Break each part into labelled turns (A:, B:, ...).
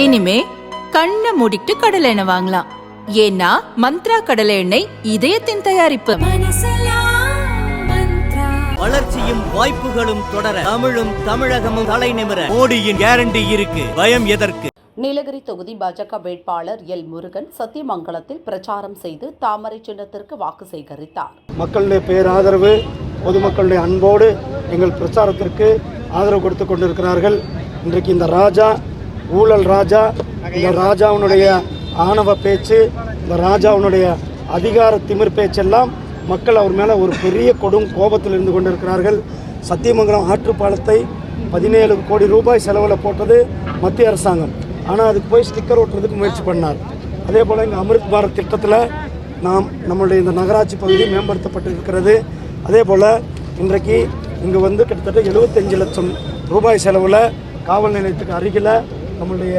A: இனிமே கண்ணை மூடிட்டு கடலை எண்ணெய் வாங்கலாம் ஏன்னா மந்த்ரா கடலை எண்ணெய் இதயத்தின் தயாரிப்பு
B: வளர்ச்சியும் வாய்ப்புகளும் தொடர தமிழும் தமிழகமும் தலை நிமிர மோடியின் கேரண்டி இருக்கு பயம் எதற்கு
C: நீலகிரி தொகுதி பாஜக வேட்பாளர் எல் முருகன் சத்தியமங்கலத்தில் பிரச்சாரம் செய்து தாமரை சின்னத்திற்கு வாக்கு சேகரித்தார்
D: மக்களுடைய பேராதரவு பொதுமக்களுடைய அன்போடு எங்கள் பிரச்சாரத்திற்கு ஆதரவு கொடுத்து கொண்டிருக்கிறார்கள் இன்றைக்கு இந்த ராஜா ஊழல் ராஜா இந்த ராஜாவுனுடைய ஆணவ பேச்சு இந்த ராஜாவுனுடைய அதிகார திமிர் பேச்செல்லாம் மக்கள் அவர் மேலே ஒரு பெரிய கொடும் கோபத்தில் இருந்து கொண்டிருக்கிறார்கள் சத்தியமங்கலம் ஆற்றுப்பாலத்தை பதினேழு கோடி ரூபாய் செலவில் போட்டது மத்திய அரசாங்கம் ஆனால் அதுக்கு போய் ஸ்டிக்கர் ஓட்டுறதுக்கு முயற்சி பண்ணார் அதே போல் இங்கே அமிர்த் பாரத் திட்டத்தில் நாம் நம்மளுடைய இந்த நகராட்சி பகுதி மேம்படுத்தப்பட்டிருக்கிறது அதே போல் இன்றைக்கு இங்கே வந்து கிட்டத்தட்ட எழுபத்தஞ்சு லட்சம் ரூபாய் செலவில் காவல் நிலையத்துக்கு அருகில் நம்மளுடைய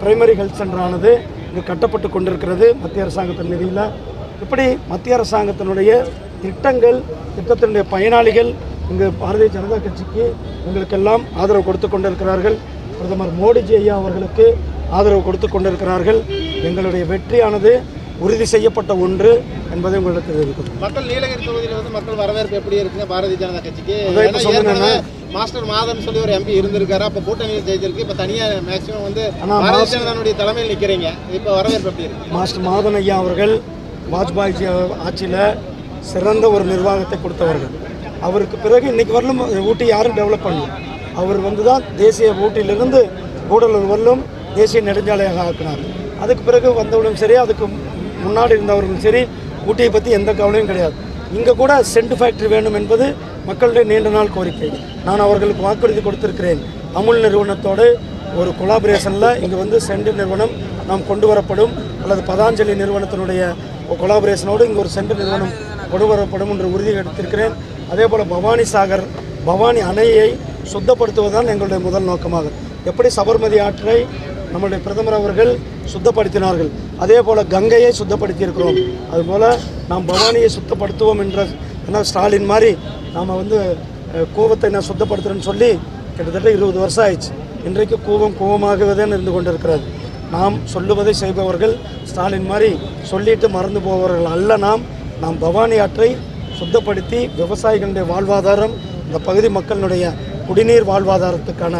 D: பிரைமரி ஹெல்த் சென்டரானது இது கட்டப்பட்டு கொண்டிருக்கிறது மத்திய அரசாங்கத்தின் நிதியில் இப்படி மத்திய அரசாங்கத்தினுடைய திட்டங்கள் திட்டத்தினுடைய பயனாளிகள் இங்கு பாரதிய ஜனதா கட்சிக்கு எங்களுக்கெல்லாம் ஆதரவு கொடுத்து கொண்டிருக்கிறார்கள் பிரதமர் மோடிஜி ஐயா அவர்களுக்கு ஆதரவு கொடுத்து கொண்டிருக்கிறார்கள் எங்களுடைய வெற்றியானது உறுதி செய்யப்பட்ட ஒன்று என்பதை உங்களுக்கு தெரிவிக்கும்
E: மக்கள் நீலகிரி தொகுதியில் வந்து மக்கள் வரவேற்பு எப்படி இருக்குங்க பாரதிய ஜனதா கட்சிக்கு
D: மாஸ்டர் மாதன் சொல்லி ஒரு எம்பி இருந்திருக்காரு
E: அப்போ கூட்டணியில் ஜெயிச்சிருக்கு இப்போ தனியாக மேக்சிமம் வந்து பாரதிய ஜனதாவுடைய தலைமையில் நிற்கிறீங்க இப்போ வரவேற்பு எப்படி இருக்கு
D: மாஸ்டர் மாதன் ஐயா அவர்கள் வாஜ்பாய் ஆட்சியில் சிறந்த ஒரு நிர்வாகத்தை கொடுத்தவர்கள் அவருக்கு பிறகு இன்னைக்கு வரலும் ஊட்டி யாரும் டெவலப் பண்ணல அவர் வந்து தான் தேசிய ஊட்டியிலிருந்து கூடலூர் வரலும் தேசிய நெடுஞ்சாலையாக ஆக்கினார் அதுக்கு பிறகு வந்தவுடன் சரி அதுக்கு முன்னாடி இருந்தவர்களும் சரி ஊட்டியை பற்றி எந்த கவலையும் கிடையாது இங்கே கூட சென்ட் ஃபேக்ட்ரி வேணும் என்பது மக்களுடைய நீண்ட நாள் கோரிக்கை நான் அவர்களுக்கு வாக்குறுதி கொடுத்திருக்கிறேன் அமுல் நிறுவனத்தோடு ஒரு கொலாபரேஷனில் இங்கே வந்து சென்ட் நிறுவனம் நாம் கொண்டு வரப்படும் அல்லது பதாஞ்சலி நிறுவனத்தினுடைய கொலாபரேஷனோடு இங்கே ஒரு சென்ட் நிறுவனம் கொண்டு வரப்படும் என்று உறுதி எடுத்திருக்கிறேன் அதே போல் பவானி சாகர் பவானி அணையை சுத்தப்படுத்துவதுதான் எங்களுடைய முதல் நோக்கமாகும் எப்படி சபர்மதி ஆற்றை நம்முடைய பிரதமர் அவர்கள் சுத்தப்படுத்தினார்கள் அதே போல் கங்கையை சுத்தப்படுத்தி இருக்கிறோம் அதுபோல் நாம் பவானியை சுத்தப்படுத்துவோம் என்ற ஏன்னா ஸ்டாலின் மாதிரி நாம் வந்து கோபத்தை நான் சுத்தப்படுத்துகிறேன்னு சொல்லி கிட்டத்தட்ட இருபது வருஷம் ஆயிடுச்சு இன்றைக்கு கோபம் கோபமாகவே இருந்து கொண்டிருக்கிறது நாம் சொல்லுவதை செய்பவர்கள் ஸ்டாலின் மாதிரி சொல்லிட்டு மறந்து போபவர்கள் அல்ல நாம் நாம் பவானி ஆற்றை சுத்தப்படுத்தி விவசாயிகளுடைய வாழ்வாதாரம் இந்த பகுதி மக்களினுடைய குடிநீர் வாழ்வாதாரத்துக்கான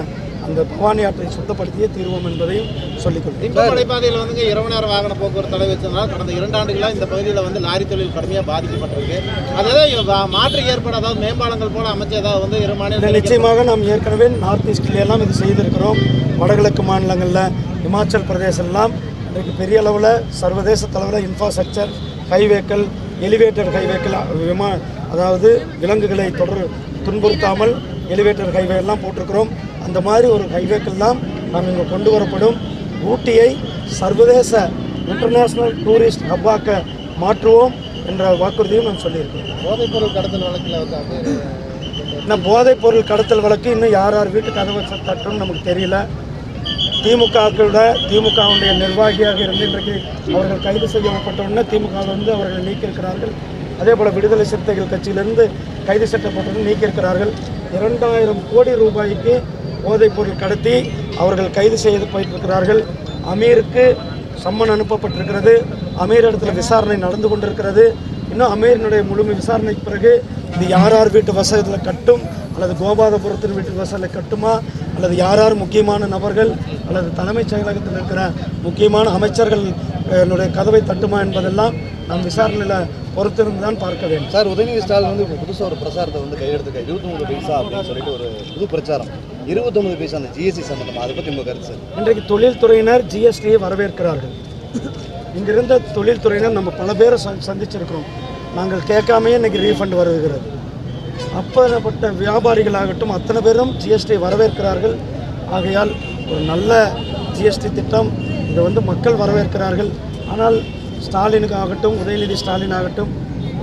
D: அந்த பவானி ஆற்றை சுத்தப்படுத்தியே தீர்வோம் என்பதையும் சொல்லிக்கொள்கிறேன்
E: மலைப்பாதையில் வந்துங்க இரவு நேர வாகன போக்குவரத்து தடை வச்சதுனால கடந்த இரண்டு ஆண்டுகளாக இந்த பகுதியில் வந்து லாரி தொழில் கடுமையாக பாதிக்கப்பட்டிருக்கு அதாவது மாற்று ஏற்பட அதாவது மேம்பாலங்கள் போல அமைச்சு ஏதாவது வந்து இரு மாநில
D: நிச்சயமாக நாம் ஏற்கனவே நார்த் ஈஸ்டில் எல்லாம் இது செய்திருக்கிறோம் வடகிழக்கு மாநிலங்களில் இமாச்சல் பிரதேசம்லாம் இன்றைக்கு பெரிய அளவில் சர்வதேச தலைவர் இன்ஃப்ராஸ்ட்ரக்சர் ஹைவேக்கள் எலிவேட்டட் ஹைவேக்கள் விமா அதாவது விலங்குகளை தொடர் துன்புறுத்தாமல் எலிவேட்டர் ஹைவே எல்லாம் போட்டிருக்கிறோம் அந்த மாதிரி ஒரு ஹைவேக்கெல்லாம் நாம் இங்கே கொண்டு வரப்படும் ஊட்டியை சர்வதேச இன்டர்நேஷ்னல் டூரிஸ்ட் ஹப்பாக்க மாற்றுவோம் என்ற வாக்குறுதியும் நான் சொல்லியிருக்கேன்
E: போதைப்பொருள் கடத்தல் வழக்கில்
D: இன்னும் போதைப் போதைப்பொருள் கடத்தல் வழக்கு இன்னும் யார் யார் வீட்டு கதவை தட்டும்னு நமக்கு தெரியல திமுகவோட திமுகவுடைய நிர்வாகியாக இருந்து இன்றைக்கு அவர்கள் கைது செய்யப்பட்டவுடனே திமுகவிலிருந்து அவர்கள் நீக்கியிருக்கிறார்கள் அதே போல் விடுதலை சிறுத்தைகள் கட்சியிலிருந்து கைது சட்டப்பட்டது நீக்கியிருக்கிறார்கள் இரண்டாயிரம் கோடி ரூபாய்க்கு பொருள் கடத்தி அவர்கள் கைது செய்து போயிட்டிருக்கிறார்கள் அமீருக்கு சம்மன் அனுப்பப்பட்டிருக்கிறது அமீர் இடத்துல விசாரணை நடந்து கொண்டிருக்கிறது இன்னும் அமீரினுடைய முழுமை விசாரணைக்கு பிறகு இது யார் யார் வீட்டு வசதியில் கட்டும் அல்லது கோபாதபுரத்தின் வீட்டு வசதியில் கட்டுமா அல்லது யார் யார் முக்கியமான நபர்கள் அல்லது தலைமைச் செயலகத்தில் இருக்கிற முக்கியமான அமைச்சர்கள் என்னுடைய கதவை தட்டுமா என்பதெல்லாம் நம் விசாரணையில் பொறுத்திருந்து தான் பார்க்க வேண்டும்
E: சார் உதயநிதி ஸ்டாலின் வந்து புதுசாக ஒரு பிரச்சாரத்தை வந்து கையெழுத்துக்க இருபத்தொம்பது பைசா அப்படின்னு சொல்லிட்டு ஒரு புது பிரச்சாரம் இருபத்தொம்பது பைசா அந்த ஜிஎஸ்டி சம்மந்தமாக அதை பற்றி உங்கள் கருத்து சார்
D: இன்றைக்கு தொழில்துறையினர் ஜிஎஸ்டியை வரவேற்கிறார்கள் இங்கிருந்த தொழில்துறையினர் நம்ம பல பேரை சந் சந்திச்சிருக்கிறோம் நாங்கள் கேட்காமையே இன்றைக்கி ரீஃபண்ட் வருகிறது அப்பேற்பட்ட வியாபாரிகளாகட்டும் அத்தனை பேரும் ஜிஎஸ்டியை வரவேற்கிறார்கள் ஆகையால் ஒரு நல்ல ஜிஎஸ்டி திட்டம் இதை வந்து மக்கள் வரவேற்கிறார்கள் ஆனால் ஸ்டாலினுக்கு ஆகட்டும் உதயநிதி ஸ்டாலின் ஆகட்டும்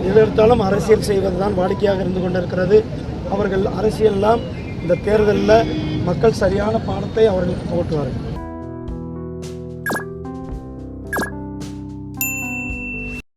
D: எதிர்த்தாலும் அரசியல் செய்வது தான் வாடிக்கையாக இருந்து கொண்டிருக்கிறது அவர்கள் அரசியல்லாம் இந்த தேர்தலில் மக்கள் சரியான பாடத்தை அவர்களுக்கு போட்டுவார்கள்